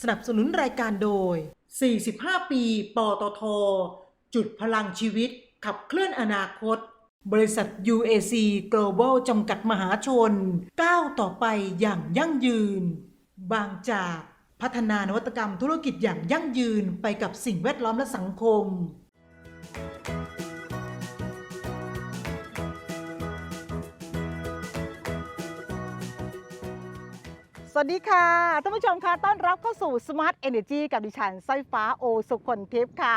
สนับสนุนรายการโดย 45 ปี ปตท จุดพลังชีวิต ขับเคลื่อนอนาคต บริษัท UAC Global จำกัดมหาชน ก้าวต่อไปอย่างยั่งยืน บางจากพัฒนานวัตกรรมธุรกิจอย่างยั่งยืนไปกับสิ่งแวดล้อมและสังคม วัสดีค่ะท่านผู้ชมคะต้อนรับเข้าสู่ Smart Energy กับดิฉันสร้อยฟ้าโอสุคนทิพย์ค่ะ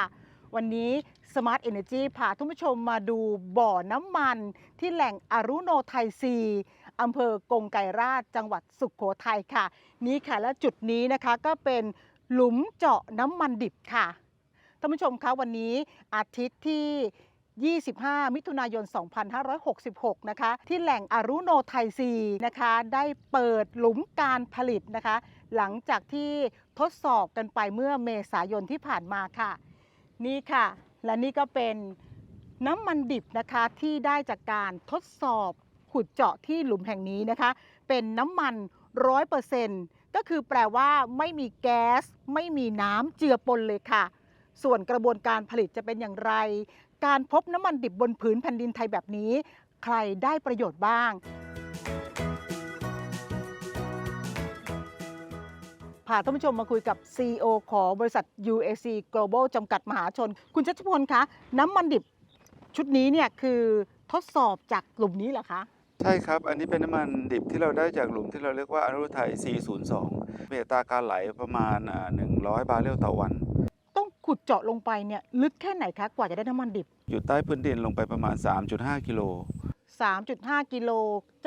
วันนี้ Smart Energy พาท่านผู้ชมมาดูบ่อน้ำมันที่แหล่งอารุโนไทยซีอำเภอกงไกรราชจังหวัดสุขโขทัยค่ะ นี้ค่ะและจุดนี้นะคะก็เป็นหลุมเจาะน้ำมันดิบค่ะท่านผู้ชมคะวันนี้อาทิตย์ที่ 25 มิถุนายน 2566 นะคะ ที่แหล่งอารุโนไทซีนะคะ ได้เปิดหลุมการผลิตนะคะ หลังจากที่ทดสอบกันไปเมื่อเมษายนที่ผ่านมาค่ะ นี่ค่ะ และนี่ก็เป็นน้ำมันดิบนะคะที่ได้จากการทดสอบขุดเจาะที่หลุมแห่งนี้นะคะ เป็นน้ำมันร้อยเปอร์เซ็นต์ก็คือแปลว่าไม่มีแก๊ส ไม่มีน้ำเจือปนเลยค่ะ ส่วนกระบวนการผลิตจะเป็นอย่างไร การพบน้ำมันดิบบนผืนแผ่นดินไทยแบบนี้ ใครได้ประโยชน์บ้าง พาท่านผู้ชมมาคุยกับ CEO ของบริษัท UAC Global จำกัดมหาชน คุณชัชพลคะ น้ำมันดิบชุดนี้เนี่ยคือทดสอบจากกลุ่มนี้เหรอคะ ใช่ครับ อันนี้เป็นน้ำมันดิบที่เราได้จากหลุมที่เราเรียกว่าอนุรุไทย 402 มีอัตราการไหลประมาณอ่า100 บาร์เรลต่อวัน ขุดเจาะลงไปเนี่ยลึกแค่ไหนคะกว่าจะได้น้ำมันดิบ อยู่ใต้พื้นดินลงไปประมาณ 3.5 กิโล 3.5 กิโล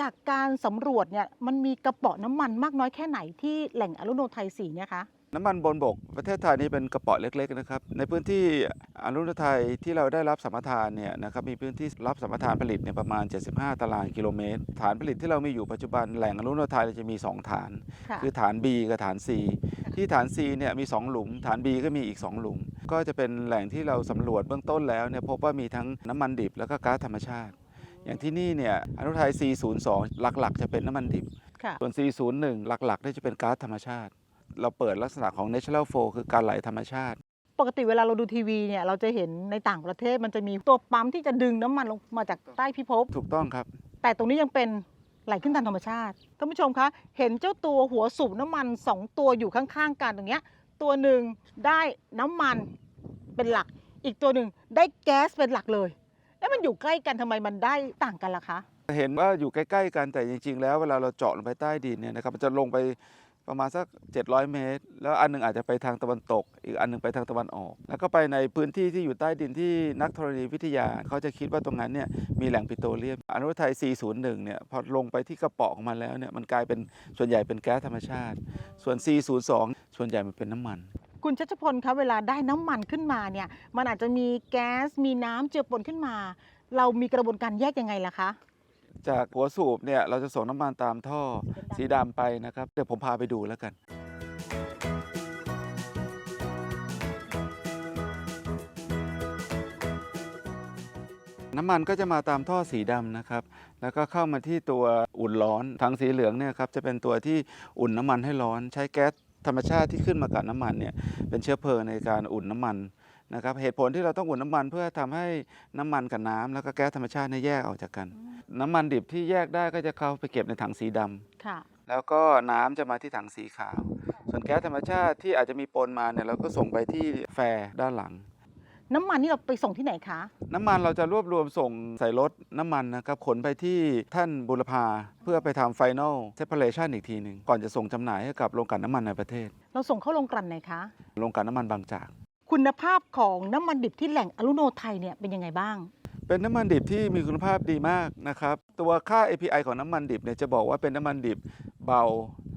จากการสำรวจเนี่ยมันมีกระเป๋อน้ำมันมากน้อยแค่ไหนที่แหล่งอรุโนไทยสีเนี่ยคะน้ำมันบนบกประเทศไทยนี่เป็นกระเป๋อเล็กๆนะครับในพื้นที่อนุรุไทยที่เราได้รับสัมปทานเนี่ยนะครับมีพื้นที่รับสัมปทานผลิตเนี่ยประมาณ 75 ตารางกิโลเมตร ฐานผลิตที่เรามีอยู่ปัจจุบันแหล่งอนุรุไทยเราจะมี 2 ฐานค่ะคือฐาน B กับฐาน C ที่ฐาน C เนี่ยมี 2 หลุม ฐาน B ก็มีอีก 2 หลุม ก็จะเป็นแหล่งที่เราสำรวจเบื้องต้นแล้วเนี่ยพบว่ามีทั้งน้ำมันดิบแล้วก็ก๊าซธรรมชาติ อย่างที่นี่เนี่ยอนุไทย C02 หลักๆ จะเป็นน้ำมันดิบค่ะส่วน C01 หลักๆเนี่ยจะเป็นก๊าซธรรมชาติ เราเปิดลักษณะของ natural flow คือการไหลธรรมชาติ ปกติเวลาเราดูทีวีเนี่ยเราจะเห็นในต่างประเทศมันจะมีตัวปั๊มที่จะดึงน้ำมันลงมาจากใต้พิภพถูกต้องครับ แต่ตรงนี้ยังเป็น ไหลขึ้นตามธรรมชาติท่านผู้ชมคะเห็นเจ้าตัวหัวสูบน้ำมัน 2 ตัวอยู่ข้างๆกันตรงเนี้ยตัวหนึ่งได้น้ำมันเป็นหลัก อีกตัวหนึ่งได้แก๊สเป็นหลักเลยแล้วมันอยู่ใกล้กันทำไมมันได้ต่างกันล่ะคะ เห็นว่าอยู่ใกล้ ๆ กันแต่จริง ๆ แล้วเวลาเราเจาะลงไปใต้ดินเนี่ยนะครับมันจะลงไป ประมาณสัก 700 เมตร แล้วอันหนึงอาจจะไปทางตะวันตก อีกอันหนึงไปทางตะวันออก แล้วก็ไปในพื้นที่ที่อยู่ใต้ดินที่นักธรณีวิทยาเขาจะคิดว่าตรงนั้นเนี่ยมีแหล่งปิโตรเลียม อนุไทย 401 เนี่ยพอลงไปที่กระป๋อของมันแล้วเนี่ยมันกลายเป็นส่วนใหญ่เป็นแก๊สธรรมชาติ ส่วน 402 ส่วนใหญ่มันเป็นน้ำมัน คุณชัชพลคะเวลาได้น้ำมันขึ้นมาเนี่ยมันอาจจะมีแก๊สมีน้ำเจือปนขึ้นมา เรามีกระบวนการแยกยังไงล่ะคะ จากหัวสูบเนี่ยเราจะส่งน้ำมันตามท่อสีดำไปนะครับ เดี๋ยวผมพาไปดูแล้วกันน้ำมันก็จะมาตามท่อสีดำนะครับ แล้วก็เข้ามาที่ตัวอุ่นร้อน ถังสีเหลืองเนี่ยครับจะเป็นตัวที่อุ่นน้ำมันให้ร้อน ใช้แก๊สธรรมชาติที่ขึ้นมากับน้ำมันเนี่ยเป็นเชื้อเพลิงในการอุ่นน้ำมัน นะครับเหตุผลที่เราต้องอุ่นน้ำมันเพื่อทำให้น้ำมันกับน้ำแล้วก็แก๊สธรรมชาติเนี่ยแยกออกจากกัน น้ำมันดิบที่แยกได้ก็จะเข้าไปเก็บในถังสีดำค่ะแล้วก็น้ำจะมาที่ถังสีขาว ส่วนแก๊สธรรมชาติที่อาจจะมีปนมาเนี่ยเราก็ส่งไปที่แฟร์ด้านหลัง น้ำมันนี่เราไปส่งที่ไหนคะ น้ำมันเราจะรวบรวมส่งใส่รถน้ำมันนะครับขนไปที่ท่านบุรพาเพื่อไปทำ Final Separation อีกทีหนึ่งก่อนจะส่งจำหน่ายให้กับโรงกลั่นน้ำมันในประเทศ เราส่งเข้าโรงกลั่นไหนคะ โรงกลั่นน้ำมันบางจาก คุณภาพของน้ำมันดิบที่แหล่งอรุโนไทยเนี่ยเป็นยังไงบ้าง เป็นน้ำมันดิบที่มีคุณภาพดีมากนะครับ ตัวค่า API ของน้ำมันดิบเนี่ยจะบอกว่าเป็นน้ำมันดิบเบา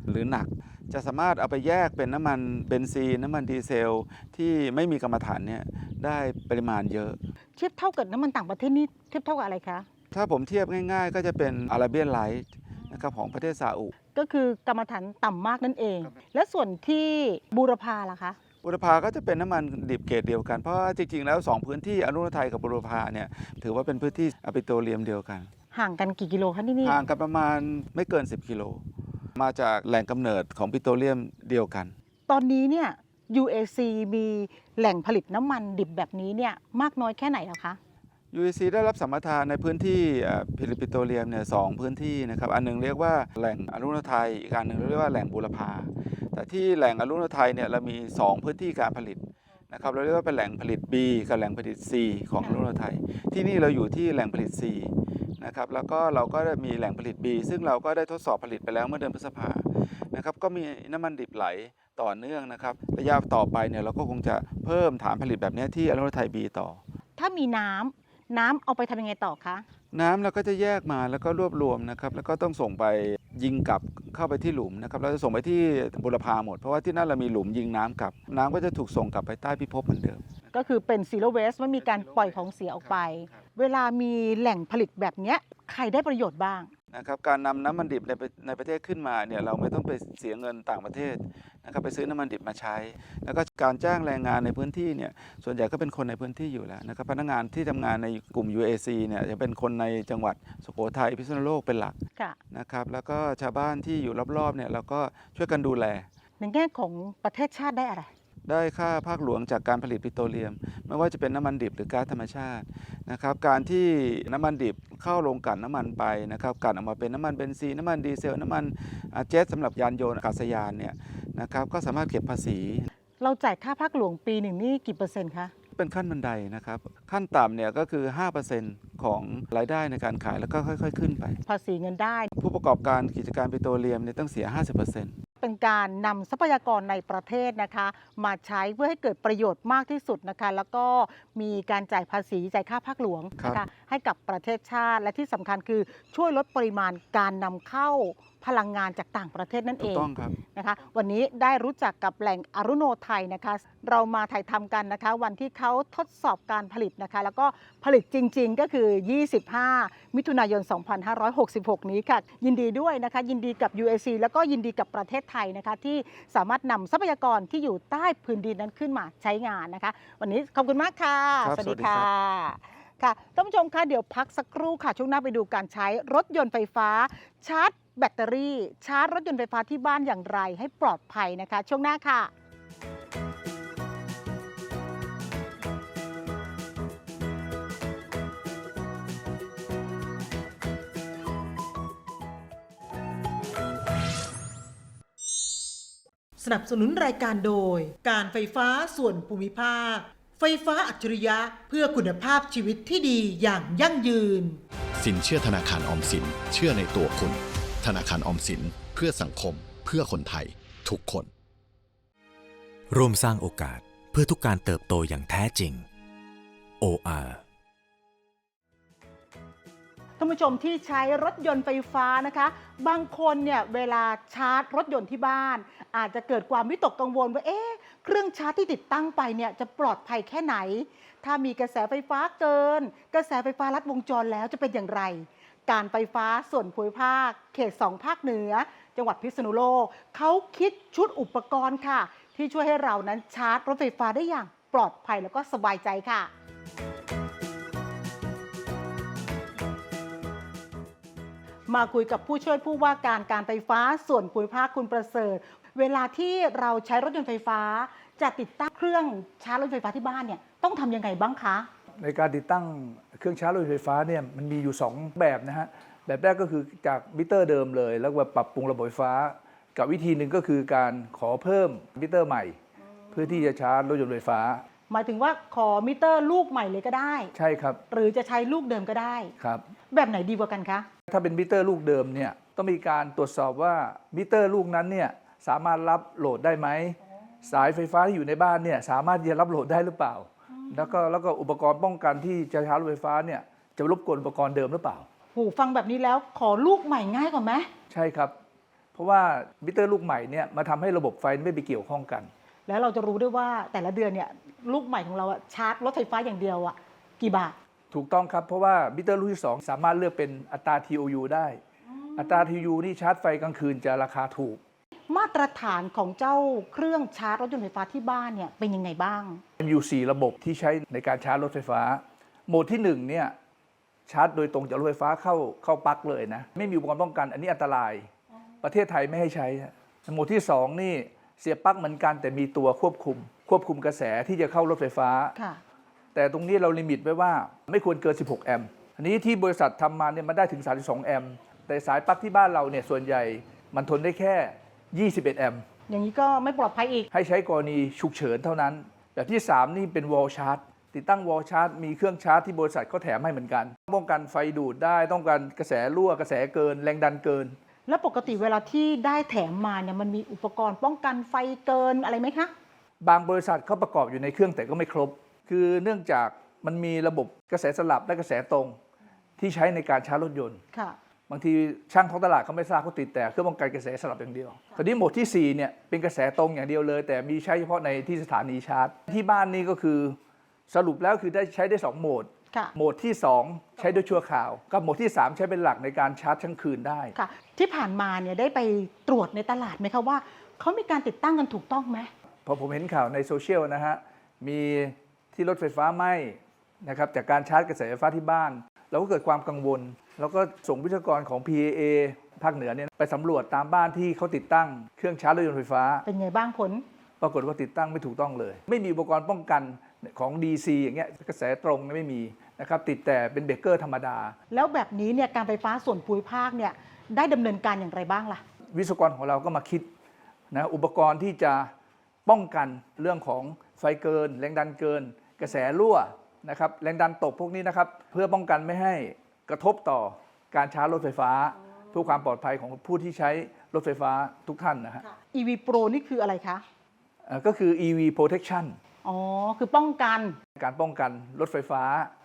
หรือหนัก จะสามารถเอาไปแยกเป็นน้ำมันเบนซีนน้ำมันดีเซล ที่ไม่มีกรรมฐานเนี่ยได้ปริมาณเยอะ เทียบเท่ากับน้ำมันต่างประเทศนี่เทียบเท่ากับอะไรคะ ถ้าผมเทียบง่าย ๆ ก็จะเป็นอาราเบียนไลท์นะครับของประเทศซาอุ ก็คือกรรมฐานต่ำมากนั่นเอง และส่วนที่บูรพาล่ะคะ บุรพาก็จะเป็นน้ำมันดิบเกรดเดียวกัน เพราะว่าจริงๆแล้ว 2 พื้นที่อนุรัไทยกับบุรพาเนี่ยถือว่าเป็นพื้นที่อะปิโตรเลียมเดียวกัน ห่างกันกี่กิโลคะที่นี่ห่างกันประมาณไม่เกิน 10 กิโล มาจากแหล่งกำเนิดของปิโตรเลียมเดียวกัน ตอนนี้เนี่ย UAC มีแหล่งผลิตน้ำมันดิบแบบนี้เนี่ยมากน้อยแค่ไหนแล้วคะ UEC ได้รับสัมปทานในพื้นที่เอ่อผลิตปิโตรเลียมเนี่ยสองพื้นที่นะครับ อันหนึงเรียกว่าแหล่งอรุณไทย อีกอันหนึ่งเรียกว่าแหล่งบูรพา แต่ที่แหล่งอรุณไทยเนี่ยเรามี 2 พื้นที่การผลิตนะครับเราเรียกว่าเป็นแหล่งผลิต B กับแหล่งผลิต C ของอค่ะรุณไทย ที่นี่เราอยู่ที่แหล่งผลิต C นะครับแล้วก็เราก็มีแหล่งผลิต B ซึ่งเราก็ได้ทดสอบผลิตไปแล้วเมื่อเดือนพฤษภานะครับก็มีน้ำมันดิบไหลต่อเนื่องนะครับระยะต่อไปเนี่ยเราก็คงจะเพิ่มฐานผลิตแบบนี้ที่อรุณไทย B ต่อ ถ้ามีน้ำน้ำเอาไปทำยังไงต่อคะ น้ำเราก็จะแยกมาแล้วก็รวบรวมนะครับ แล้วก็ต้องส่งไปยิงกลับเข้าไปที่หลุมนะครับ เราจะส่งไปที่บุรพาหมด เพราะว่าที่นั่นเรามีหลุมยิงน้ำกลับ น้ำก็จะถูกส่งกลับไปใต้พิภพเหมือนเดิม ก็คือเป็น zero waste ไม่มีการปล่อยของเสียออกไป เวลามีแหล่งผลิตแบบเนี้ยใครได้ประโยชน์บ้าง นะครับการนำน้ำมันดิบในประในประเทศขึ้นมาเนี่ยเราไม่ต้องไปเสียเงินต่างประเทศนะครับไปซื้อน้ำมันดิบมาใช้ แล้วก็การจ้างแรงงานในพื้นที่เนี่ยส่วนใหญ่ก็เป็นคนในพื้นที่อยู่แล้วนะครับพนักงานที่ทำงานในกลุ่ม UAC เนี่ยจะเป็นคนในจังหวัดสุโขทัยพิษณุโลกเป็นหลักค่ะนะครับแล้วก็ชาวบ้านที่อยู่รอบๆเนี่ยเราก็ช่วยกันดูแลในแง่ของประเทศชาติได้อะไร ได้ค่าภาคหลวงจากการผลิตปิโตรเลียม ไม่ว่าจะเป็นน้ำมันดิบหรือก๊าซธรรมชาตินะครับการที่น้ำมันดิบเข้าโรงกลั่นน้ำมันไปนะครับกลั่นออกมาเป็นน้ำมันเบนซีนน้ำมันดีเซลน้ำมันอ่าเจ็ตสำหรับยานยนต์อากาศยานเนี่ยนะครับก็สามารถเก็บภาษี เราจ่ายค่าภาคหลวงปีหนึ่งนี่กี่เปอร์เซ็นต์คะเป็นขั้นบันไดนะครับขั้นต่ำเนี่ยก็คือ 5%ของรายได้ในการขายแล้วก็ค่อย ๆ ขึ้นไป ภาษีเงินได้ ผู้ประกอบการกิจการปิโตรเลียมเนี่ยต้องเสีย 50% เป็นการนำทรัพยากรในประเทศนะคะ มาใช้เพื่อให้เกิดประโยชน์มากที่สุดนะคะ แล้วก็มีการจ่ายภาษีจ่ายค่าภาคหลวงนะคะให้กับประเทศชาติและที่สำคัญคือช่วยลดปริมาณการนำเข้าพลังงานจากต่างประเทศนั่นถูเอกง ต้องครับ นะคะวันนี้ได้รู้จักกับแหล่งอรุโนไทยนะคะ เรามาถ่ายทำกันนะคะ วันที่เขาทดสอบการผลิตนะคะ แล้วก็ผลิตจริง ๆ ก็คือ 25 มิถุนายน 2566 นี้ค่ะ ยินดีด้วยนะคะ ยินดีกับ UAC แล้วก็ยินดีกับประเทศไทยนะคะ ที่สามารถนำทรัพยากรที่อยู่ใต้พื้นดินนั้นขึ้นมาใช้งานนะคะ วันนี้ขอบคุณมากค่ะ ครับสวัสสวัดีสดีครัค่ะบค่ะท่านผู้ชมคะเดี๋ยวพักสักครู่ค่ะ ช่วงหน้าไปดูการใช้รถยนต์ไฟฟ้า ชาร์จ แบตเตอรี่ ชาร์จรถยนต์ไฟฟ้าที่บ้านอย่างไรให้ปลอดภัยนะคะ ช่วงหน้าค่ะสนับสนุนรายการโดย การไฟฟ้าส่วนภูมิภาค ไฟฟ้าอัจฉริยะเพื่อคุณภาพชีวิตที่ดีอย่างยั่งยืน สินเชื่อธนาคารออมสินเชื่อในตัวคุณ ธนาคารออมสินเพื่อสังคม เพื่อคนไทย ทุกคน ร่วมสร้างโอกาสเพื่อทุกการเติบโตอย่างแท้จริง OR ท่านผู้ชมที่ใช้รถยนต์ไฟฟ้านะคะ บางคนเนี่ยเวลาชาร์จรถยนต์ที่บ้าน อาจจะเกิดความวิตกกังวลว่าเอ๊ะเครื่องชาร์จที่ติดตั้งไปเนี่ยจะปลอดภัยแค่ไหน ถ้ามีกระแสไฟฟ้าเกิน กระแสไฟฟ้าลัดวงจรแล้วจะเป็นอย่างไร การไฟฟ้าส่วนภูมิภาค เขต 2 ภาคเหนือ จังหวัดพิษณุโลกเขาคิดชุดอุปกรณ์ค่ะ ที่ช่วยให้เรานั้นชาร์จรถไฟฟ้าได้อย่างปลอดภัยแล้วก็สบายใจค่ะมาคุยกับผู้ช่วยผู้ว่าการการไฟฟ้าส่วนภูมิภาคคุณประเสริฐ เวลาที่เราใช้รถยนต์ไฟฟ้า จะติดตั้งเครื่องชาร์จรถไฟฟ้าที่บ้านเนี่ยต้องทำยังไงบ้างคะ ในการติดตั้ง เครื่องชาร์จรถไฟฟ้าเนี่ยมันมีอยู่ 2 แบบนะฮะ แบบแรกก็คือจากมิเตอร์เดิมเลย แล้วก็ปรับปรุงระบบไฟฟ้า กับวิธีหนึ่งก็คือการขอเพิ่มมิเตอร์ใหม่ เพื่อที่จะชาร์จรถยนต์ไฟฟ้า หมายถึงว่าขอมิเตอร์ลูกใหม่เลยก็ได้ ใช่ครับ หรือจะใช้ลูกเดิมก็ได้ ครับ แบบไหนดีกว่ากันคะ ถ้าเป็นมิเตอร์ลูกเดิมเนี่ยต้องมีการตรวจสอบว่ามิเตอร์ลูกนั้นเนี่ยสามารถรับโหลดได้ไหมสายไฟฟ้าที่อยู่ในบ้านเนี่ยสามารถที่จะรับโหลดได้หรือเปล่า แล้วก็แล้วก็อุปกรณ์ป้องกันที่จะชาร์จรถไฟฟ้าเนี่ยจะรบกวนอุปกรณ์เดิมหรือเปล่าหูฟังแบบนี้แล้วขอลูกใหม่ง่ายกว่าไหมใช่ครับ เพราะว่ามิเตอร์ลูกใหม่เนี่ยมาทำให้ระบบไฟไม่ไปเกี่ยวข้องกัน แล้วเราจะรู้ด้วยว่าแต่ละเดือนเนี่ยลูกใหม่ของเราอะชาร์จรถไฟฟ้าอย่างเดียวอะกี่บาท ถูกต้องครับ เพราะว่ามิเตอร์ลูกที่ 2 สามารถเลือกเป็นอัตรา TOU ได้ อัตรา TOU นี่ชาร์จไฟกลางคืนจะราคาถูก มาตรฐานของเจ้าเครื่องชาร์จรถยนต์ไฟฟ้าที่บ้านเนี่ยเป็นยังไงบ้างมีอยู่4ระบบที่ใช้ในการชาร์จรถไฟฟ้า โหมดที่1เนี่ยชาร์จโดยตรงจากรถไฟฟ้าเข้าเข้าปลั๊กเลยนะ ไม่มีอุปกรณ์ป้องกัน อันนี้อันตราย ประเทศไทยไม่ให้ใช้ฮะโหมดที่ 2 นี่เสียบปลั๊กเหมือนกัน แต่มีตัวควบคุม ควบคุมกระแสที่จะเข้ารถไฟฟ้าค่ะแต่ตรงนี้เราลิมิตไว้ว่าไม่ควรเกิน 16 แอมป์อันนี้ที่บริษัททำมาเนี่ยมันได้ถึง 32 แอมป์แต่สายปลั๊กที่บ้านเราเนี่ยส่วนใหญ่มันทนได้แค่ 21 แอมป์อย่างนี้ก็ไม่ปลอดภัยอีก ให้ใช้กรณีฉุกเฉินเท่านั้น แบบที่ 3 นี่เป็นวอลชาร์จติดตั้งวอลชาร์จมีเครื่องชาร์จที่บริษัทก็แถมให้เหมือนกัน ป้องกันไฟดูดได้ต้องการกระแสรั่วกระแสเกิน แรงดันเกิน แล้วปกติเวลาที่ได้แถมมาเนี่ยมันมีอุปกรณ์ป้องกันไฟเกินอะไรไหมคะ บางบริษัทเขาประกอบอยู่ในเครื่องแต่ก็ไม่ครบ คือเนื่องจากมันมีระบบกระแสสลับและกระแสตรง ที่ใช้ในการชาร์จรถยนต์ค่ะ บางทีช่างท้องตลาดเขาไม่ทราบเขาติดแต่เครื่องป้องกันกระแสสลับอย่างเดียวตอนนี้โหมดที่4เนี่ยเป็นกระแสตรงอย่างเดียวเลย แต่มีใช้เฉพาะในที่สถานีชาร์จ ที่บ้านนี่ก็คือสรุปแล้วคือได้ใช้ได้ 2 โหมดค่ะโหมดที่ 2 ใช้ด้วยชั่วคราว กับโหมดที่ 3 ใช้เป็นหลักในการชาร์จทั้งคืนได้ค่ะที่ผ่านมาเนี่ยได้ไปตรวจในตลาดไหมคะว่าเขามีการติดตั้งกันถูกต้องไหมพอผมเห็นข่าวในโซเชียลนะฮะมีที่รถไฟฟ้าไหม้นะครับจากการชาร์จกระแสไฟฟ้าที่บ้าน เราก็เกิดความกังวล แล้วก็ส่งวิศวกรของ PAA ภาคเหนือเนี่ยไปสำรวจตามบ้านที่เขาติดตั้งเครื่องชาร์จรถยนต์ไฟฟ้า เป็นไงบ้างผล ปรากฏว่าติดตั้งไม่ถูกต้องเลย ไม่มีอุปกรณ์ป้องกันของ DC อย่างเงี้ยกระแสตรงไม่มีนะครับติดแต่เป็นเบรกเกอร์ธรรมดา แล้วแบบนี้เนี่ยการไฟฟ้าส่วนภูมิภาคเนี่ยได้ดำเนินการอย่างไรบ้างล่ะ วิศวกรของเราก็มาคิดนะอุปกรณ์ที่จะป้องกันเรื่องของไฟเกิน แรงดันเกิน กระแสรั่ว นะครับแรงดันตกพวกนี้นะครับ เพื่อป้องกันไม่ให้กระทบต่อการชาร์จรถไฟฟ้า เพื่อความปลอดภัยของผู้ที่ใช้รถไฟฟ้าทุกท่านนะฮะ EV Pro นี่คืออะไรคะเอ่อก็คือ EV protection อ๋อคือป้องกัน การป้องกันรถไฟฟ้า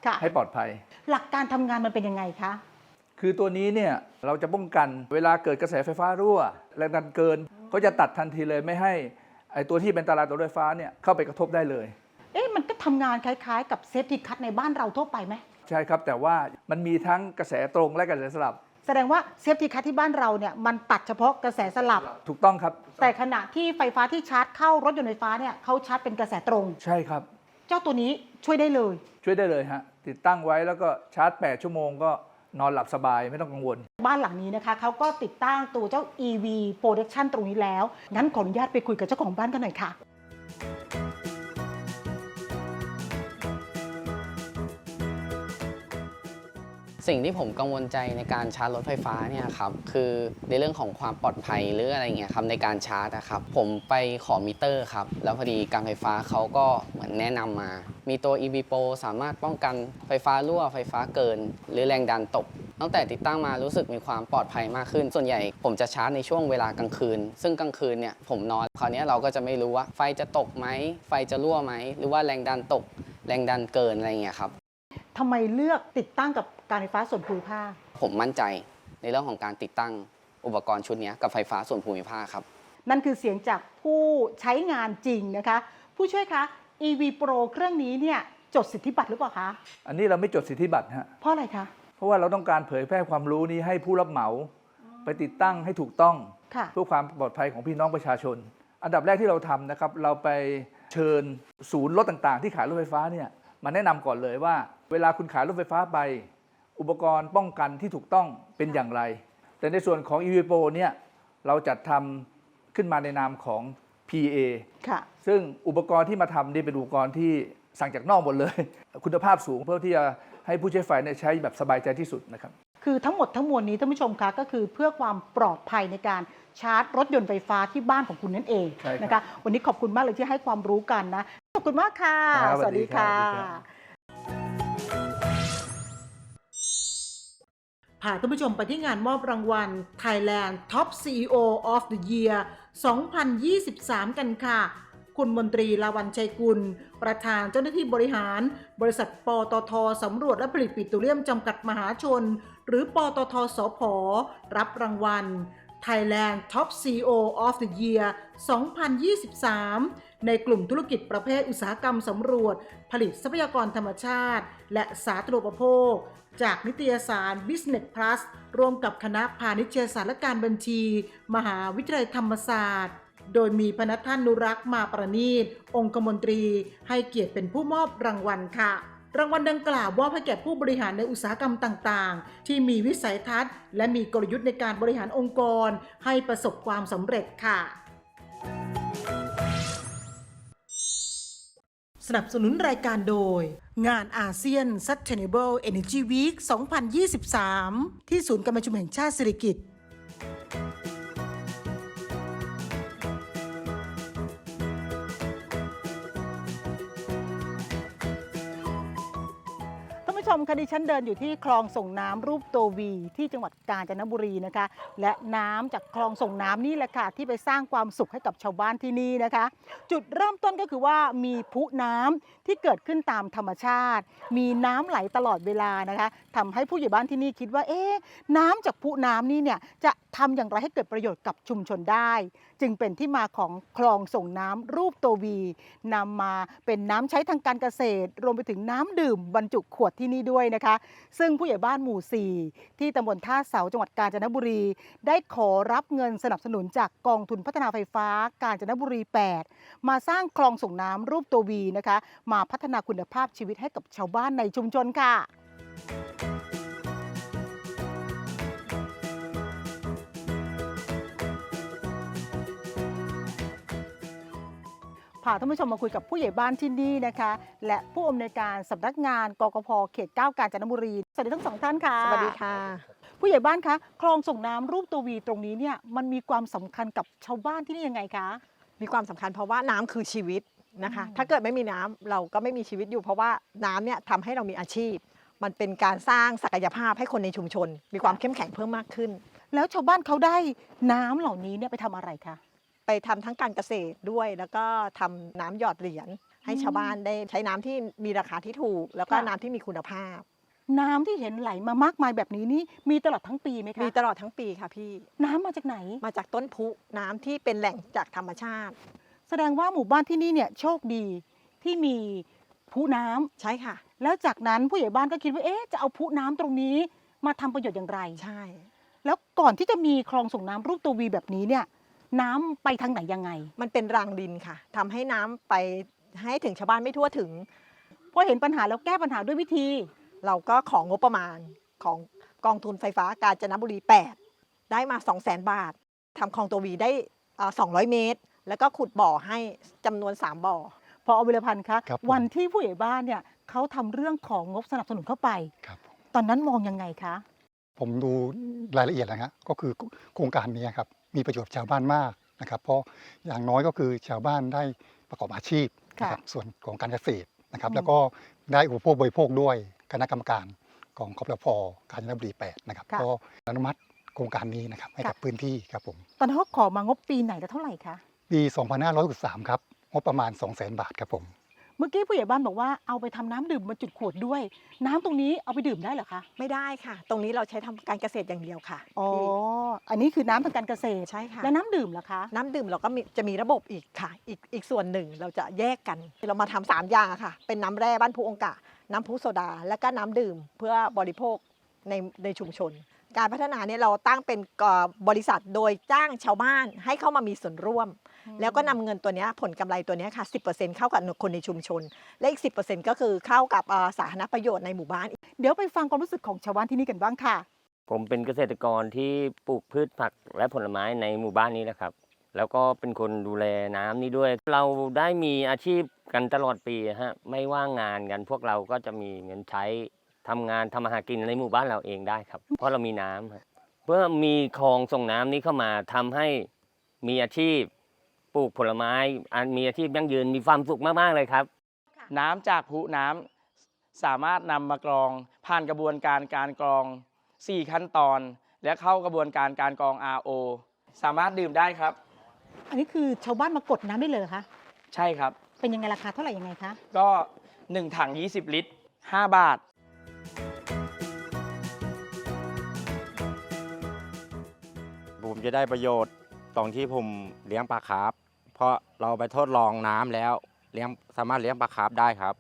ค่ะ ให้ปลอดภัย หลักการทำงานมันเป็นยังไงคะ คือตัวนี้เนี่ยเราจะป้องกันเวลาเกิดกระแสไฟฟ้ารั่วแรงดันเกินก็จะตัดทันทีเลยไม่ให้ไอตัวที่เป็นอันตรายต่อรถไฟฟ้าเนี่ยเข้าไปกระทบได้เลย เอ๊ะมันก็ ทำงานคล้ายๆ กับเซฟตี้คัทในบ้านเราทั่วไปไหมใช่ครับ แต่ว่ามันมีทั้งกระแสตรงและกระแสสลับ แสดงว่าเซฟตี้คัทที่บ้านเราเนี่ยมันตัดเฉพาะกระแสสลับ ถูกต้องครับ แต่ขณะที่ไฟฟ้าที่ชาร์จเข้ารถยนต์ไฟฟ้าเนี่ยเขาชาร์จเป็นกระแสตรง ใช่ครับ เจ้าตัวนี้ช่วยได้เลย ช่วยได้เลยฮะติดตั้งไว้แล้วก็ชาร์จ 8 ชั่วโมงก็นอนหลับสบายไม่ต้องกังวล บ้านหลังนี้นะคะเขาก็ติดตั้งตัวเจ้า EV Protection ตรงนี้แล้วงั้นขออนุญาตไปคุยกับเจ้าของบ้านกันหน่อยค่ะ สิ่งที่ผมกังวลใจในการชาร์จรถไฟฟ้าเนี่ยครับคือในเรื่องของความปลอดภัยหรืออะไรเงี้ยครับในการชาร์จนะครับผมไปขอมิเตอร์ครับแล้วพอดีการไฟฟ้าเขาก็เหมือนแนะนำมา มีตัว EV Pro สามารถป้องกันไฟฟ้ารั่วไฟฟ้าเกิน หรือแรงดันตก ตั้งแต่ติดตั้งมารู้สึกมีความปลอดภัยมากขึ้น ส่วนใหญ่ผมจะชาร์จในช่วงเวลากลางคืน ซึ่งกลางคืนเนี่ยผมนอนคราวนี้เราก็จะไม่รู้ว่าไฟจะตกไหมไฟจะรั่วไหมหรือว่าแรงดันตก แรงดันเกินอะไรเงี้ยครับทำไมเลือกติดตั้งกับ การไฟฟ้าส่วนภูมิภาค ผมมั่นใจในเรื่องของการติดตั้งอุปกรณ์ชุดเนี้ยกับไฟฟ้าส่วนภูมิภาคครับ นั่นคือเสียงจากผู้ใช้งานจริงนะคะ ผู้ช่วยคะ EV Pro เครื่องนี้เนี่ยจดสิทธิบัตรหรือเปล่าคะ อันนี้เราไม่จดสิทธิบัตรฮะ เพราะอะไรคะ เพราะว่าเราต้องการเผยแพร่ความรู้นี้ให้ผู้รับเหมา ไปติดตั้งให้ถูกต้องค่ะเพื่อความปลอดภัยของพี่น้องประชาชน อันดับแรกที่เราทำนะครับ เราไปเชิญศูนย์รถต่างๆ ที่ขายรถไฟฟ้าเนี่ยมาแนะนำก่อนเลยว่า เวลาคุณขายรถไฟฟ้าไป อุปกรณ์ป้องกันที่ถูกต้องเป็นอย่างไร แต่ในส่วนของ e v p o เนี่ยเราจัดทำขึ้นมาในนามของ PA ค่ะ ซึ่งอุปกรณ์ที่มาทำนี่เป็นอุปกรณ์ที่สั่งจากนอกหมดเลย คุณภาพสูงเพื่อที่จะให้ผู้ใช้ไฟเนี่ยใช้แบบสบายใจที่สุดนะครับ คือทั้งหมดทั้งมวลนี้ท่านผู้ชมคะก็คือเพื่อความปลอดภัยในการชาร์จรถยนต์ไฟฟ้าที่บ้านของคุณนั่นเองใช่ครับนะคะ วันนี้ขอบคุณมากเลยที่ให้ความรู้กันนะ ขอบคุณมากค่ะ ครับสวัสดีค่ะสวัสดีครับ พาท่านผู้ชมไปที่งานมอบรางวัล Thailand Top CEO of the Year 2023 กันค่ะ คุณมนตรีลาวันชัยกุล ประธานเจ้าหน้าที่บริหาร บริษัทปตทสำรวจและผลิตปิโตรเลียมจำกัดมหาชน หรือปตทสพรับรางวัล Thailand Top CEO of the Year 2023 ในกลุ่มธุรกิจประเภทอุตสาหกรรมสำรวจ ผลิตทรัพยากรธรรมชาติ และสาธารณูปโภค จากนิตยสาร Business Plus ร่วมกับคณะพาณิชยศาสตร์และการบัญชี มหาวิทยาลัยธรรมศาสตร์ โดยมีพนักท่านนุรักษ์มาประณีต องคมนตรี ให้เกียรติเป็นผู้มอบรางวัลค่ะ รางวัลดังกล่าวมอบให้แก่ผู้บริหารในอุตสาหกรรมต่างๆ ที่มีวิสัยทัศน์ และมีกลยุทธ์ในการบริหารองค์กร ให้ประสบความสำเร็จค่ะ สนับสนุนรายการโดย งานอาเซียน Sustainable Energy Week 2023 ที่ศูนย์การประชุมแห่งชาติสิริกิติ์ คะดิฉันเดินอยู่ที่คลองส่งน้ำรูปตัววีที่จังหวัดกาญจนบุรีนะคะ และน้ำจากคลองส่งน้ำนี่แหละค่ะที่ไปสร้างความสุขให้กับชาวบ้านที่นี่นะคะ จุดเริ่มต้นก็คือว่ามีพุน้ำที่เกิดขึ้นตามธรรมชาติ มีน้ำไหลตลอดเวลานะคะทำให้ผู้ใหญ่บ้านที่นี่คิดว่าเอ๊ะน้ำจากพุน้ำนี่เนี่ยจะทำอย่างไรให้เกิดประโยชน์กับชุมชนได้ จึงเป็นที่มาของคลองส่งน้ำรูปตัววีนำมาเป็นน้ำใช้ทางการเกษตร รวมไปถึงน้ำดื่มบรรจุขวดที่นี่ด้วยนะคะ ซึ่งผู้ใหญ่บ้านหมู่ 4 ที่ตำบลท่าเสาจังหวัดกาญจนบุรี ได้ขอรับเงินสนับสนุนจากกองทุนพัฒนาไฟฟ้ากาญจนบุรี 8 มาสร้างคลองส่งน้ำรูปตัววีนะคะ มาพัฒนาคุณภาพชีวิตให้กับชาวบ้านในชุมชนค่ะ พาท่านผู้ชมมาคุยกับผู้ใหญ่บ้านที่นี่นะคะ และผู้อำนวยการสำนักงานกกพเขต 9 กาญจนบุรี สวัสดีทั้งสองท่านค่ะ สวัสดีค่ะ ผู้ใหญ่บ้านคะคลองส่งน้ำรูปตัววีตรงนี้เนี่ยมันมีความสำคัญกับชาวบ้านที่นี่ยังไงคะ มีความสำคัญเพราะว่าน้ำคือชีวิตนะคะ อืม ถ้าเกิดไม่มีน้ำเราก็ไม่มีชีวิตอยู่ เพราะว่าน้ำเนี่ยทำให้เรามีอาชีพ มันเป็นการสร้างศักยภาพให้คนในชุมชน มีความเข้มแข็งเพิ่มมากขึ้น แล้วชาวบ้านเขาได้น้ำเหล่านี้เนี่ยไปทำอะไรคะ ไปทำทั้งการเกษตรด้วย แล้วก็ทำน้ำหยอดเหรียญให้อืมชาวบ้านได้ใช้น้ำที่มีราคาที่ถูก แล้วก็ค่ะน้ำที่มีคุณภาพ น้ำที่เห็นไหลมามากมายแบบนี้นี่มีตลอดทั้งปีไหมคะมีตลอดทั้งปีค่ะพี่ น้ำมาจากไหนมาจากต้นพุน้ำที่เป็นแหล่งจากธรรมชาติ แสดงว่าหมู่บ้านที่นี่เนี่ยโชคดีที่มีพุน้ำใช่ค่ะ แล้วจากนั้นผู้ใหญ่บ้านก็คิดว่าเอ๊ะจะเอาพุน้ำตรงนี้มาทำประโยชน์อย่างไรใช่ แล้วก่อนที่จะมีคลองส่งน้ำรูปตัววีแบบนี้เนี่ย น้ำไปทางไหนยังไง มันเป็นรางดินค่ะทำให้น้ำไปให้ถึงชาวบ้านไม่ทั่วถึงพอเห็นปัญหาแล้วแก้ปัญหาด้วยวิธี เราก็ของงบประมาณของกองทุนไฟฟ้ากาญจนบุรี 8 ได้มา 2 0 0 0 0 0 บาททำคลองตัววีได้อ่า200 เมตร แล้วก็ขุดบ่อให้จำนวน 3 บ่อ พอเอาวิรพันธ์คะครับผมวันที่ผู้ใหญ่บ้านเนี่ยเขาทำเรื่องของงบสนับสนุนเข้าไปครับผมตอนนั้นมองยังไงคะ ผมดูรายละเอียดนะฮะก็คือโครงการนี้ครับ มีประโยชน์ชาวบ้านมากนะครับ เพราะอย่างน้อยก็คือชาวบ้านได้ประกอบอาชีพนะครับส่วนของการเกษตรนะครับอืมแล้วก็ได้อุปโภคบริโภคด้วยคณะกรรมการของกพกาญจนบุรี8นะครับก็อนุมัติโครงการนี้นะครับให้กับพื้นที่ครับผมตอนนั้นเขาขอมางบปีไหนแล้วเท่าไหร่คะปี 2563 ครับงบประมาณ 200,000 บาทครับผมเมื่อกี้ผู้ใหญ่บ้านบอกว่าเอาไปทำน้ำดื่มบรรจุขวดด้วย น้ำตรงนี้เอาไปดื่มได้เหรอคะไม่ได้ค่ะ ตรงนี้เราใช้ทำการเกษตรอย่างเดียวค่ะอ๋อพี่อันนี้คือน้ำทางการเกษตร ใช่ค่ะ แล้วน้ำดื่มล่ะคะน้ำดื่มเราก็มีจะมีระบบอีกค่ะ อีกอีกส่วนหนึ่งเราจะแยกกัน เรามาทำสามอย่างอะค่ะ เป็นน้ำแร่บ้านภูองกะ น้ำพุโซดา และก็น้ำดื่มเพื่อบริโภคในในชุมชน การพัฒนาเนี่ยเราตั้งเป็นเอ่อบริษัทโดยจ้างชาวบ้านให้เข้ามามีส่วนร่วม แล้วก็นำเงินตัวเนี้ยผลกำไรตัวเนี้ยค่ะ 10%เข้ากับคนในชุมชน และอีก 10%ก็คือเข้ากับเอ่อสาธารณประโยชน์ในหมู่บ้าน เดี๋ยวไปฟังความรู้สึกของชาวบ้านที่นี่กันบ้างค่ะ ผมเป็นเกษตรกรที่ปลูกพืชผักและผลไม้ในหมู่บ้านนี้นะครับ แล้วก็เป็นคนดูแลน้ำนี่ด้วย เราได้มีอาชีพกันตลอดปีฮะไม่ว่างงานกันพวกเราก็จะมีเงินใช้ทำงานทำมาหากินในหมู่บ้านเราเองได้ครับ เพราะเรามีน้ำฮะเพื่อมีคลองส่งน้ำนี้เข้ามาทำให้มีอาชีพ ปลูกผลไม้ อันมีอาชีพยั่งยืนมีความสุขมาก ๆ เลยครับ น้ำจากพุน้ำสามารถนำมากรอง ผ่านกระบวนการการกรอง 4 ขั้นตอน และเข้ากระบวนการการกรอง RO สามารถดื่มได้ครับ อันนี้คือชาวบ้านมากดน้ำได้เลยเหรอคะ ใช่ครับ เป็นยังไงราคาเท่าไหร่ยังไงคะ ก็ 1 ถัง 20 ลิตร 5 บาท ผมจะได้ประโยชน์ตรงที่ผมเลี้ยงปลาคาร์ฟ เพราะเราไปทดลองน้ำแล้วเลี้ยงสามารถเลี้ยงปลาคาร์ฟได้ครับ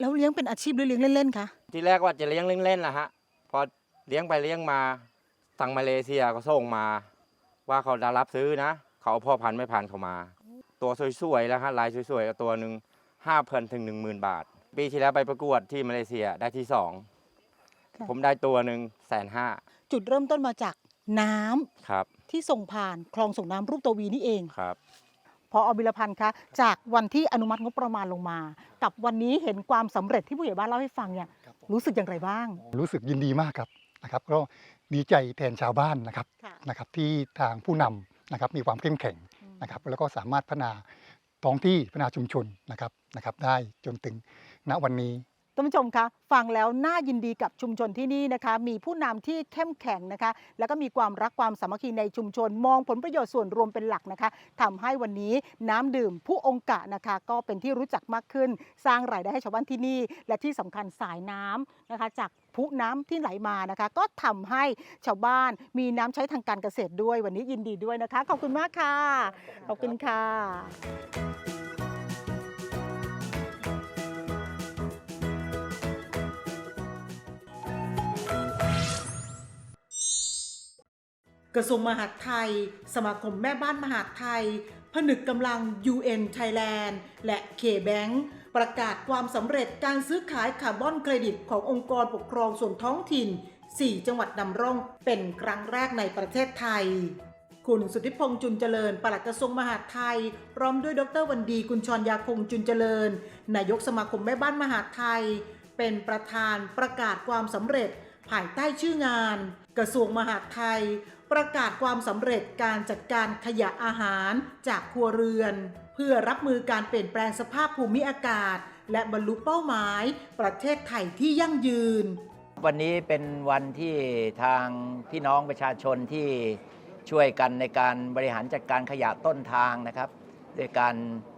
แล้วเลี้ยงเป็นอาชีพหรือเลี้ยงเล่นๆคะที่แรกว่าจะเลี้ยงเล่นๆแหละฮะพอเลี้ยงไปเลี้ยงมาทางมาเลเซียก็ส่งมา ว่าเขาจะรับซื้อนะ เขาเอาพ่อพันธุ์ไม่พันธุ์เขามา ตัวสวยๆแล้วฮะลายสวยๆตัวหนึ่งห้าพันถึงหนึ่งหมื่นบาท ปีที่แล้วไปประกวดที่มาเลเซียได้ที่สองค่ะผมได้ตัวหนึ่งแสนห้าจุดเริ่มต้นมาจากน้ำครับที่ส่งผ่านคลองส่งน้ำรูปตัววีนี่เอง ครับ พออบิรพันธ์คะจากวันที่อนุมัติงบประมาณลงมา กับวันนี้เห็นความสำเร็จที่ผู้ใหญ่บ้านเล่าให้ฟังเนี่ยรู้สึกอย่างไรบ้าง รู้สึกยินดีมากครับนะครับก็ดีใจแทนชาวบ้านนะครับค่ะ นะครับที่ทางผู้นำนะครับมีความเข้มแข็งนะครับแล้วก็สามารถพัฒนาท้องที่พัฒนาชุมชนนะครับนะครับได้จนถึงณวันนี้ ท่านผู้ชมคะฟังแล้วน่ายินดีกับชุมชนที่นี่นะคะ มีผู้นำที่เข้มแข็งนะคะ แล้วก็มีความรักความสามัคคีในชุมชน มองผลประโยชน์ส่วนรวมเป็นหลักนะคะทำให้วันนี้น้ำดื่มผู้องค์กะนะคะ ก็เป็นที่รู้จักมากขึ้น สร้างรายได้ให้ชาวบ้านที่นี่ และที่สำคัญสายน้ำนะคะ จากผู้น้ำที่ไหลมานะคะ ก็ทำให้ชาวบ้านมีน้ำใช้ทางการเกษตรด้วย วันนี้ยินดีด้วยนะคะ ขอบคุณมากค่ะ ขอบคุณค่ะ กระทรวงมหาดไทย สมาคมแม่บ้านมหาดไทย ผนึกกำลัง UN Thailand และ K-Bank ประกาศความสำเร็จการซื้อขายคาร์บอนเครดิตขององค์กรปกครองส่วนท้องถิ่น 4 จังหวัดนำร่องเป็นครั้งแรกในประเทศไทย คุณสุทธิพงษ์จุนเจริญ ปลัดกระทรวงมหาดไทย พร้อมด้วยดรวันดีกุลชรยาคงจุนเจริญ นายกสมาคมแม่บ้านมหาดไทย เป็นประธานประกาศความสำเร็จภายใต้ชื่องาน กระทรวงมหาดไทย ประกาศความสำเร็จการจัดการขยะอาหารจากครัวเรือน เพื่อรับมือการเปลี่ยนแปลงสภาพภูมิอากาศ และบรรลุเป้าหมาย ประเทศไทยที่ยั่งยืน วันนี้เป็นวันที่ทางพี่น้องประชาชนที่ช่วยกันในการบริหารจัดการขยะต้นทางนะครับด้วยการ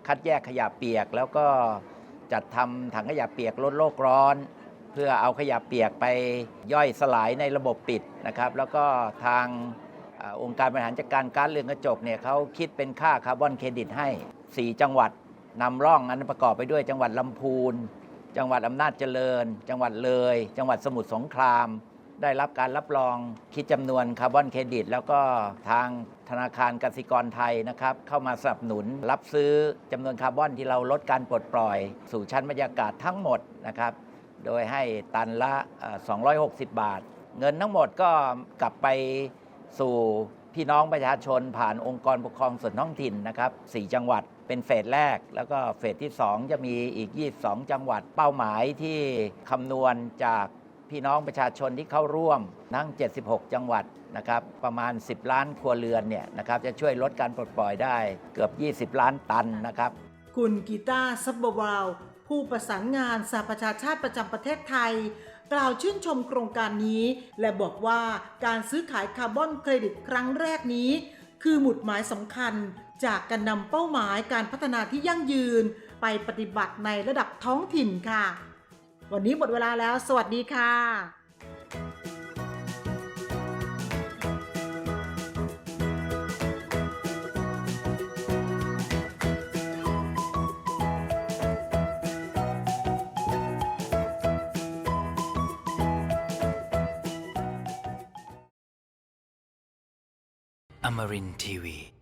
คัดแยกขยะเปียก แล้วก็จัดทำถังขยะเปียกลดโลกร้อน พื่อเอาขยะเปียกไปย่อยสลายในระบบปิดนะครับแล้วก็ทางออองค์การบริหารจัดการก๊าซเรือนกระจกเนี่ยเขาคิดเป็นค่าคาร์บอนเครดิตให้ 4 จังหวัดนำร่องอันประกอบไปด้วยจังหวัดลำพูน จังหวัดอำนาจเจริญ จังหวัดเลย จังหวัดสมุทรสงคราม ได้รับการรับรองคิดจำนวนคาร์บอนเครดิต แล้วก็ทางธนาคารกสิกรไทยนะครับเข้ามาสนับสนุน รับซื้อจำนวนคาร์บอนที่เราลดการปลดปล่อย สู่ชั้นบรรยากาศทั้งหมดนะครับ โดยให้ตันละ 260 บาท เงินทั้งหมดก็กลับไปสู่พี่น้องประชาชนผ่านองค์กรปกครองส่วนท้องถิ่นนะครับ 4 จังหวัดเป็นเฟสแรก แล้วก็เฟสที่ 2 จะมีอีก 22 จังหวัดเป้าหมายที่คำนวณจากพี่น้องประชาชนที่เข้าร่วมทั้ง 76 จังหวัดนะครับ ประมาณ 10 ล้านครัวเรือนเนี่ยนะครับจะช่วยลดการปลดปล่อยได้เกือบ 20 ล้านตันนะครับ คุณกีตาร์ซับบวาว ผู้ประสานงานสหประชาชาติประจำประเทศไทย กล่าวชื่นชมโครงการนี้ และบอกว่าการซื้อขายคาร์บอนเครดิตครั้งแรกนี้ คือหมุดหมายสำคัญ จากการนำเป้าหมายการพัฒนาที่ยั่งยืน ไปปฏิบัติในระดับท้องถิ่นค่ะ วันนี้หมดเวลาแล้ว สวัสดีค่ะ Amarin Tiwi.